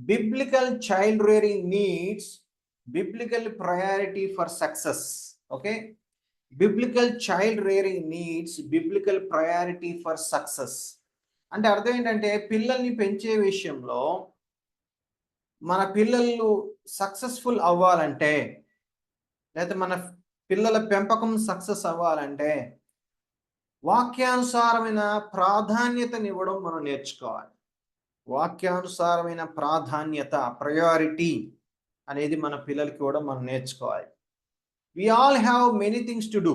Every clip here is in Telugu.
Biblical child rearing needs biblical priority for success okay biblical child rearing needs biblical priority for success అంటే అర్థం ఏంటంటే పిల్లల్ని పెంచే విషయంలో మన పిల్లలు సక్సెస్ఫుల్ అవ్వాలంటే లేదా మన పిల్లల పెంపకం సక్సెస్ అవ్వాలంటే వాక్యానుసారమైన ప్రాధాన్యతనివ్వడం మనం నేర్చుకోవాలి. వాక్యానుసారమైన ప్రాధాన్యత ప్రయారిటీ అనేది మన పిల్లలకి కూడా మనం నేర్చుకోవాలి. We all have many things to do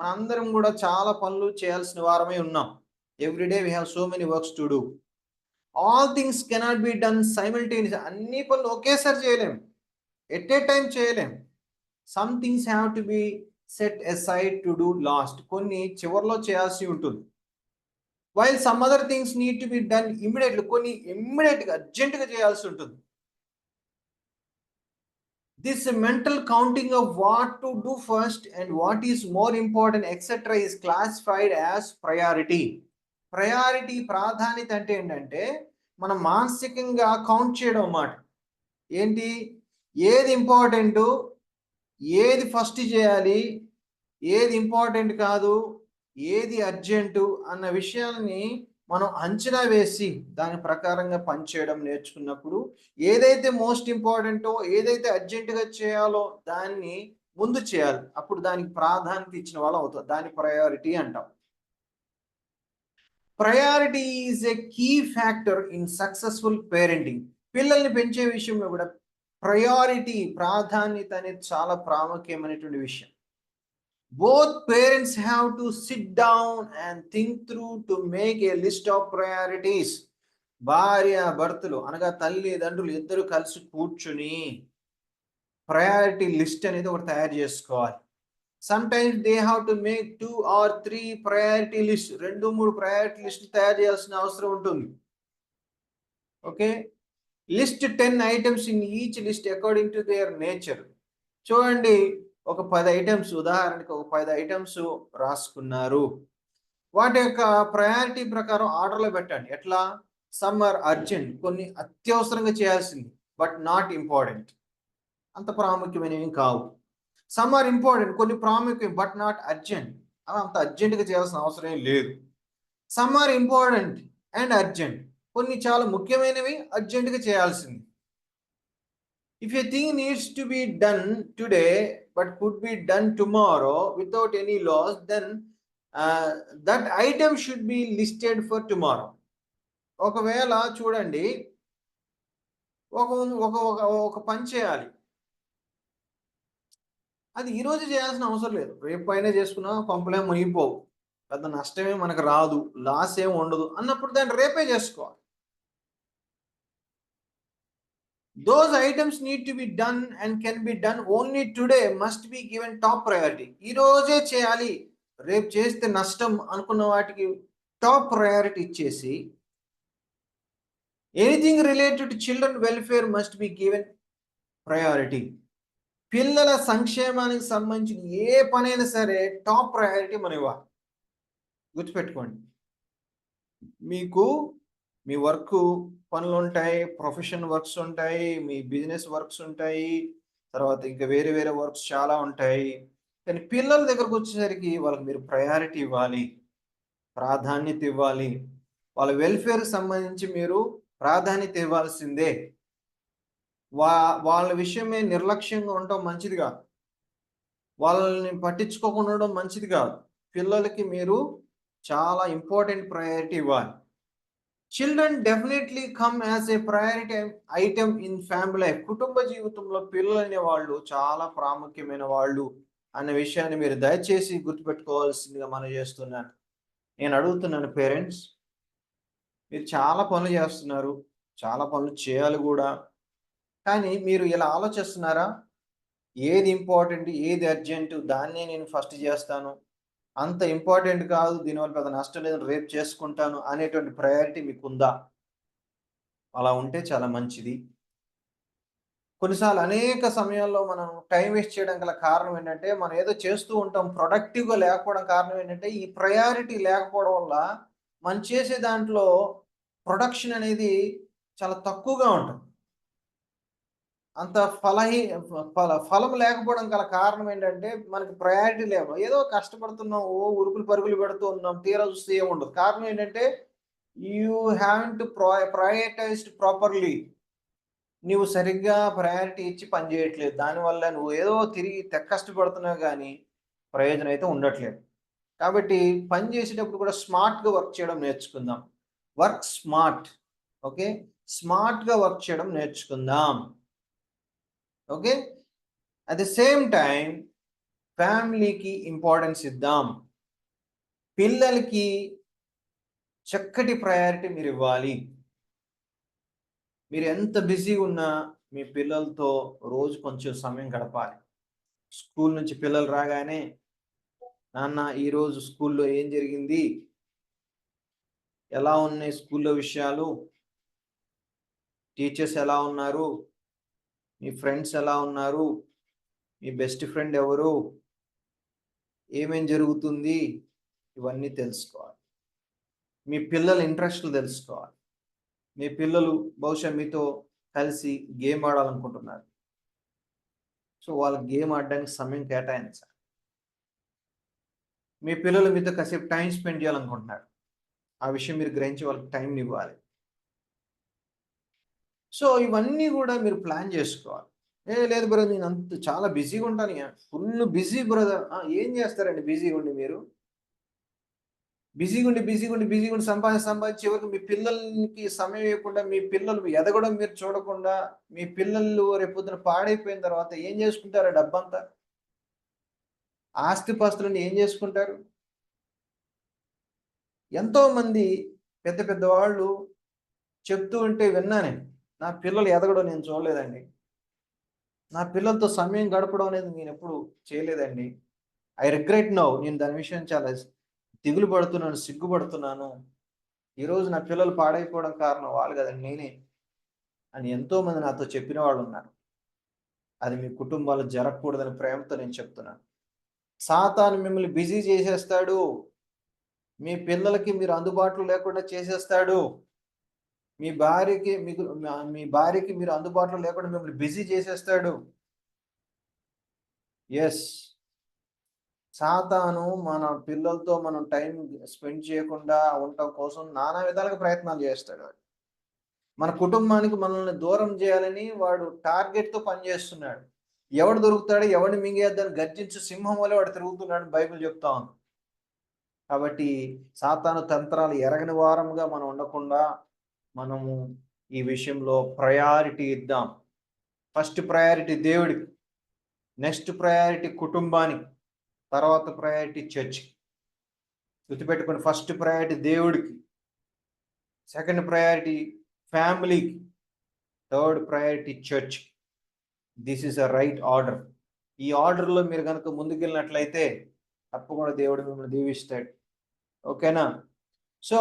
మన అందరం కూడా చాలా పనులు చేయాల్సిన వారమే ఉన్నాం. Everyday we have so many works to do all things cannot be done simultaneous అన్ని పనులు ఒకేసారి చేయలేం. ఎట్ ఏ టైం చేయలేం. Some things have to be set aside to do last కొన్ని చివరిలో చేయాల్సి ఉంటుంది. While some other things need to be done immediately కొన్ని ఇమ్మీడియట్గా అర్జెంటుగా చేయాల్సి ఉంటుంది. This mental counting of what to do first and what is more important etcetera is classified as priority priority ప్రాధాన్యత అంటే ఏంటంటే మనం మానసికంగా కౌంట్ చేయడం అన్నమాట. ఏంటి? ఏది ఇంపార్టెంట్ ఏది ఫస్ట్ చేయాలి ఏది ఇంపార్టెంట్ కాదు ఏది అర్జెంటు అన్న విషయాన్ని మనం అంచనా వేసి దాని ప్రకారంగా పనిచేయడం నేర్చుకున్నప్పుడు ఏదైతే మోస్ట్ ఇంపార్టెంటో ఏదైతే అర్జెంటుగా చేయాలో దాన్ని ముందు చేయాలి. అప్పుడు దానికి ప్రాధాన్యత ఇచ్చిన వాళ్ళు అవుతుంది దాని ప్రయారిటీ అంటాం. Priority is a key factor in successful parenting. పిల్లల్ని పెంచే విషయంలో కూడా ప్రయారిటీ ప్రాధాన్యత అనేది చాలా ప్రాముఖ్యమైనటువంటి విషయం. Both parents have to sit down and think through to make a list of priorities భార్య భర్తలు అనగా తల్లిదండ్రులు ఇద్దరు కలిసి కూర్చుని ప్రయారిటీ లిస్ట్ అనేది ఒకటి తయారు చేసుకోవాలి. Sometimes they have to make two or three priority list రెండు మూడు ప్రయారిటీ లిస్ట్ తయారు చేయాల్సిన అవసరం ఉంటుంది. Okay list ten items in each list according to their nature చూడండి ఒక పది ఐటమ్స్ ఉదాహరణకి ఒక పది ఐటమ్స్ రాసుకున్నారు. వాటి యొక్క ప్రయారిటీ ప్రకారం ఆర్డర్లో పెట్టండి. ఎట్లా? సమ్మర్ అర్జెంట్ కొన్ని అత్యవసరంగా చేయాల్సింది బట్ నాట్ ఇంపార్టెంట్ అంత ప్రాముఖ్యమైనవి కావు. సమ్ ఆర్ ఇంపార్టెంట్ కొన్ని ప్రాముఖ్యం బట్ నాట్ అర్జెంట్ అవి అంత అర్జెంటుగా చేయాల్సిన అవసరం ఏం లేదు. Some are important and urgent కొన్ని చాలా ముఖ్యమైనవి అర్జెంటుగా చేయాల్సింది. If you thing needs to be done today but be be done without any any loss then that item should be listed for tomorrow ఒకవేళ చూడండి ఒక ఒక ఒక ఒక పని చేయాలి. అది ఈరోజు చేయాల్సిన అవసరం లేదు. రేపు పైన చేసుకున్నా పంపలే మునిగిపోవు. పెద్ద నష్టమే మనకు రాదు. లాస్ ఏమి ఉండదు. అన్నప్పుడు దాన్ని రేపే చేసుకోవాలి. Those items need to be done and can be done only today must be given top priority ఈ రోజే చేయాలి. రేపు చేస్తే నష్టం అనుకున్న వాటికి టాప్ ప్రయారిటీ ఇచ్చేసి anything related children welfare must be given priority పిల్లల సంక్షేమానికి సంబంధించిన ఏ పనైనా సరే టాప్ ప్రయారిటీ మనం ఇవ్వాలి. గుర్తుపెట్టుకోండి. మీకు మీ వర్క్ పనులు ఉంటాయి ప్రొఫెషన్ వర్క్స్ ఉంటాయి మీ బిజినెస్ వర్క్స్ ఉంటాయి తర్వాత ఇంకా వేరే వేరే వర్క్స్ చాలా ఉంటాయి. కానీ పిల్లల దగ్గరకు వచ్చేసరికి వాళ్ళకి మీరు ప్రయారిటీ ఇవ్వాలి ప్రాధాన్యత ఇవ్వాలి. వాళ్ళ వెల్ఫేర్కి సంబంధించి మీరు ప్రాధాన్యత ఇవ్వాల్సిందే. వా వాళ్ళ విషయమే నిర్లక్ష్యంగా ఉండటం మంచిది కాదు. వాళ్ళని పట్టించుకోకుండా ఉండడం మంచిది కాదు. పిల్లలకి మీరు చాలా ఇంపార్టెంట్ ప్రయారిటీ ఇవ్వాలి. Children definitely come as a priority item in family life కుటుంబ జీవితంలో పిల్లలు అనే వాళ్ళు చాలా ప్రాముఖ్యమైన వాళ్ళు అనే విషయాన్ని మీరు దయచేసి గుర్తుపెట్టుకోవాల్సిందిగా మనం చేస్తున్నాను. నేను అడుగుతున్నాను పేరెంట్స్ మీరు చాలా పనులు చేస్తున్నారు చాలా పనులు చేయాలి కూడా. కానీ మీరు ఇలా ఆలోచిస్తున్నారా? ఏది ఇంపార్టెంట్ ఏది అర్జెంటు దాన్నే నేను ఫస్ట్ చేస్తాను. అంత ఇంపార్టెంట్ కాదు దీనివల్ల పెద్ద నష్టం లేదు రేపు చేసుకుంటాను అనేటువంటి ప్రయారిటీ మీకు ఉందా అలా ఉంటే చాలా మంచిది. కొన్నిసార్లు అనేక సమయాల్లో మనం టైం వేస్ట్ చేయడం గల కారణం ఏంటంటే మనం ఏదో చేస్తూ ఉంటాం ప్రొడక్టివ్గా లేకపోవడం కారణం ఏంటంటే ఈ ప్రయారిటీ లేకపోవడం వల్ల మనం చేసే దాంట్లో ప్రొడక్షన్ అనేది చాలా తక్కువగా ఉంటుంది. అంత ఫలహీ ఫల ఫలం లేకపోవడం గల కారణం ఏంటంటే మనకి ప్రయారిటీ లేవు. ఏదో కష్టపడుతున్నాం ఓ ఉరుకులు పరుగులు పెడుతూ ఉన్నాం తీరా చూస్తే ఏముండదు కారణం ఏంటంటే you have to prioritized properly నువ్వు సరిగ్గా ప్రయారిటీ ఇచ్చి పని చేయట్లేదు. దానివల్ల నువ్వు ఏదో తిరిగి కష్టపడుతున్నావు కానీ ప్రయోజనం అయితే ఉండట్లేదు. కాబట్టి పని చేసేటప్పుడు కూడా స్మార్ట్గా వర్క్ చేయడం నేర్చుకుందాం. Work smart. ఓకే? స్మార్ట్గా వర్క్ చేయడం నేర్చుకుందాం. Okay? At the same time ఫ్యామిలీకి ఇంపార్టెన్స్ ఇద్దాం. పిల్లలకి చక్కటి ప్రయారిటీ మీరు ఇవ్వాలి. మీరు ఎంత బిజీగా ఉన్నా మీ పిల్లలతో రోజు కొంచెం సమయం గడపాలి. స్కూల్ నుంచి పిల్లలు రాగానే నాన్న ఈరోజు స్కూల్లో ఏం జరిగింది? ఎలా ఉన్నాయి స్కూల్లో విషయాలు? టీచర్స్ ఎలా ఉన్నారు? మీ ఫ్రెండ్స్ ఎలా ఉన్నారు? మీ బెస్ట్ ఫ్రెండ్ ఎవరు? ఏమేం జరుగుతుంది? ఇవన్నీ తెలుసుకోవాలి. మీ పిల్లల ఇంట్రెస్ట్లు తెలుసుకోవాలి. మీ పిల్లలు బహుశా మీతో కలిసి గేమ్ ఆడాలనుకుంటున్నారు. సో వాళ్ళకి గేమ్ ఆడడానికి సమయం కేటాయించాలి. మీ పిల్లలు మీతో కాసేపు టైం స్పెండ్ చేయాలనుకుంటున్నారు. ఆ విషయం మీరు గ్రహించి వాళ్ళకి టైం ఇవ్వాలి. సో ఇవన్నీ కూడా మీరు ప్లాన్ చేసుకోవాలి. ఏ లేదు బ్రదర్ నేను అంత చాలా బిజీగా ఉంటాను ఫుల్ బిజీ బ్రదర్. ఏం చేస్తారండి బిజీగా ఉండి మీరు? బిజీగా ఉండి బిజీగా ఉండి బిజీగా ఉండి సంపాదించి సంపాదించి చివరికి మీ పిల్లలకి సమయం ఇవ్వకుండా మీ పిల్లలు ఎదగడం మీరు చూడకుండా మీ పిల్లలు రేపొద్దున పాడైపోయిన తర్వాత ఏం చేసుకుంటారు డబ్బంతా? ఆస్తిపాస్తులను ఏం చేసుకుంటారు? ఎంతోమంది పెద్ద పెద్ద వాళ్ళు చెప్తూ ఉంటే విన్నా నేను. నా పిల్లలు ఎదగడం నేను చూడలేదండి. నా పిల్లలతో సమయం గడపడం అనేది నేను ఎప్పుడు చేయలేదండి. ఐ రిగ్రెట్ నో నేను దాని విషయం చాలా దిగులు పడుతున్నాను సిగ్గుపడుతున్నాను. ఈరోజు నా పిల్లలు పాడైపోవడం కారణం వాళ్ళు కదండి నేనే అని ఎంతోమంది నాతో చెప్పిన వాళ్ళు ఉన్నారు. అది మీ కుటుంబాలు జరగకూడదని ప్రేమతో నేను చెప్తున్నాను. సాతాను మిమ్మల్ని బిజీ చేసేస్తాడు. మీ పిల్లలకి మీరు అందుబాటులో లేకుండా చేసేస్తాడు. మీ భార్యకి మీకు మీ భార్యకి మీరు అందుబాటులో లేకుండా మిమ్మల్ని బిజీ చేసేస్తాడు. ఎస్ సాతాను మన పిల్లలతో మనం టైం స్పెండ్ చేయకుండా ఉండటం కోసం నానా విధాలుగా ప్రయత్నాలు చేస్తాడు. మన కుటుంబానికి మనల్ని దూరం చేయాలని వాడు టార్గెట్తో పనిచేస్తున్నాడు ఎవడు దొరుకుతాడు ఎవడిని మింగేద్దని గర్జించు సింహం వల్ల వాడు తిరుగుతున్నాడు బైబిల్ చెప్తా ఉంది. కాబట్టి సాతాను తంత్రాలు ఎరగని వారంగా మనం ఉండకుండా మనము ఈ విషయంలో ప్రయారిటీ ఇద్దాం. ఫస్ట్ ప్రయారిటీ దేవుడికి నెక్స్ట్ ప్రయారిటీ కుటుంబానికి. తర్వాత ప్రయారిటీ చర్చ్ గుర్తుపెట్టుకుని ఫస్ట్ ప్రయారిటీ దేవుడికి. సెకండ్ ప్రయారిటీ ఫ్యామిలీకి third priority church this is a right order ఈ ఆర్డర్లో మీరు కనుక ముందుకెళ్ళినట్లయితే తప్పకుండా దేవుడు మిమ్మల్ని దీవిస్తాడు. ఓకేనా సో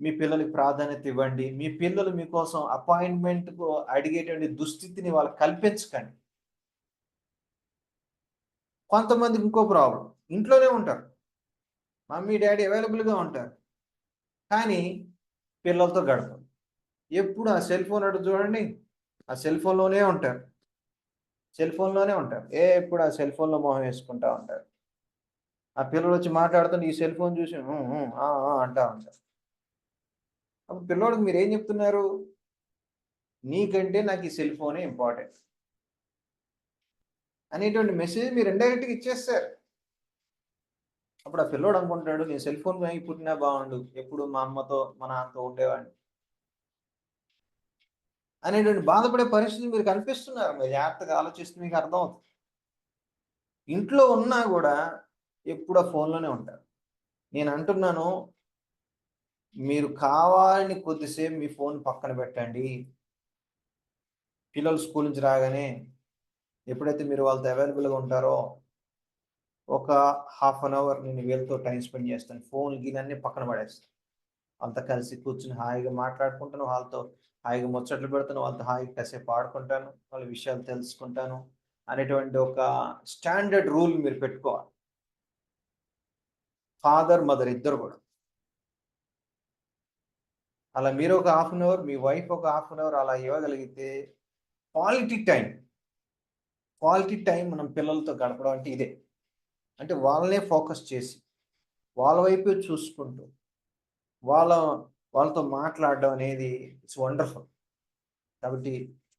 మీ పిల్లలకి ప్రాధాన్యత ఇవ్వండి. మీ పిల్లలు మీకోసం అపాయింట్మెంట్ అడిగేటువంటి దుస్థితిని వాళ్ళు కల్పించకండి. కొంతమందికి ఇంకో ప్రాబ్లం. ఇంట్లోనే ఉంటారు. మమ్మీ డాడీ అవైలబుల్గా ఉంటారు. కానీ పిల్లలతో గడపరు. ఎప్పుడు ఆ సెల్ ఫోన్ అటు చూడండి. ఆ సెల్ ఫోన్లోనే ఉంటారు. సెల్ ఫోన్లోనే ఉంటారు. ఏ ఎప్పుడు ఆ సెల్ ఫోన్లో మొహం వేసుకుంటా ఉంటారు. ఆ పిల్లలు వచ్చి మాట్లాడుతుంటే ఈ సెల్ ఫోన్ చూసి అంటా ఉంటారు. అప్పుడు పిల్లోడికి మీరు ఏం చెప్తున్నారు? నీకంటే నాకు ఈ సెల్ ఫోనే ఇంపార్టెంట్. అనేటువంటి మెసేజ్ మీరు ఇండైరెక్ట్గా ఇచ్చేస్తారు. అప్పుడు ఆ పిల్లోడు అనుకుంటున్నాడు నేను సెల్ ఫోన్ పుట్టినా బాగుండు ఎప్పుడు మా అమ్మతో మా నాన్నతో ఉండేవాడిని. అనేటువంటి బాధపడే పరిస్థితి మీరు కనిపిస్తున్నారు. మీరు జాగ్రత్తగా ఆలోచిస్తే మీకు అర్థం అవుతుంది ఇంట్లో ఉన్నా కూడా ఎప్పుడు ఆ ఫోన్లోనే ఉంటారు. నేను అంటున్నాను మీరు కావాలని కొద్దిసేపు మీ ఫోన్ పక్కన పెట్టండి. పిల్లలు స్కూల్ నుంచి రాగానే ఎప్పుడైతే మీరు వాళ్ళతో అవైలబుల్గా ఉంటారో ఒక హాఫ్ అన్ అవర్ నేను వీళ్ళతో టైం స్పెండ్ చేస్తాను. ఫోన్ గీనన్నీ పక్కన పడేస్తాను. వాళ్ళతో కలిసి కూర్చుని హాయిగా మాట్లాడుకుంటాను. వాళ్ళతో హాయిగా ముచ్చట్లు పెడతాను. వాళ్ళతో హాయిగా కాసేపు ఆడుకుంటాను. వాళ్ళ విషయాలు తెలుసుకుంటాను అనేటువంటి ఒక స్టాండర్డ్ రూల్ మీరు పెట్టుకోవాలి. ఫాదర్ మదర్ ఇద్దరు కూడా. అలా మీరు ఒక హాఫ్ అన్ అవర్ మీ వైఫ్ ఒక హాఫ్ అన్ అవర్ అలా ఇవ్వగలిగితే క్వాలిటీ టైం క్వాలిటీ టైం మనం పిల్లలతో గడపడం అంటే ఇదే. అంటే వాళ్ళనే ఫోకస్ చేసి వాళ్ళ వైపే చూసుకుంటూ వాళ్ళ వాళ్ళతో మాట్లాడడం అనేది ఇట్స్ వండర్ఫుల్ కాబట్టి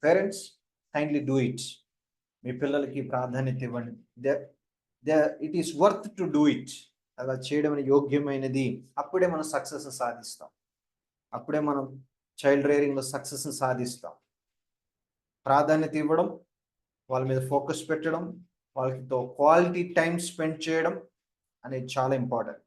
పేరెంట్స్ కైండ్లీ డూ ఇట్ మీ పిల్లలకి ప్రాధాన్యత ఇవ్వండి. They they it is worth to do it అలా చేయడం అనేది యోగ్యమైనది. అప్పుడే మనం సక్సెస్ సాధిస్తాం. అప్పుడే మనం చైల్డ్ రేరింగ్లో సక్సెస్ని సాధిస్తాం. ప్రాధాన్యత ఇవ్వడం వాళ్ళ మీద ఫోకస్ పెట్టడం వాళ్ళతో క్వాలిటీ టైం స్పెండ్ చేయడం అనేది చాలా ఇంపార్టెంట్.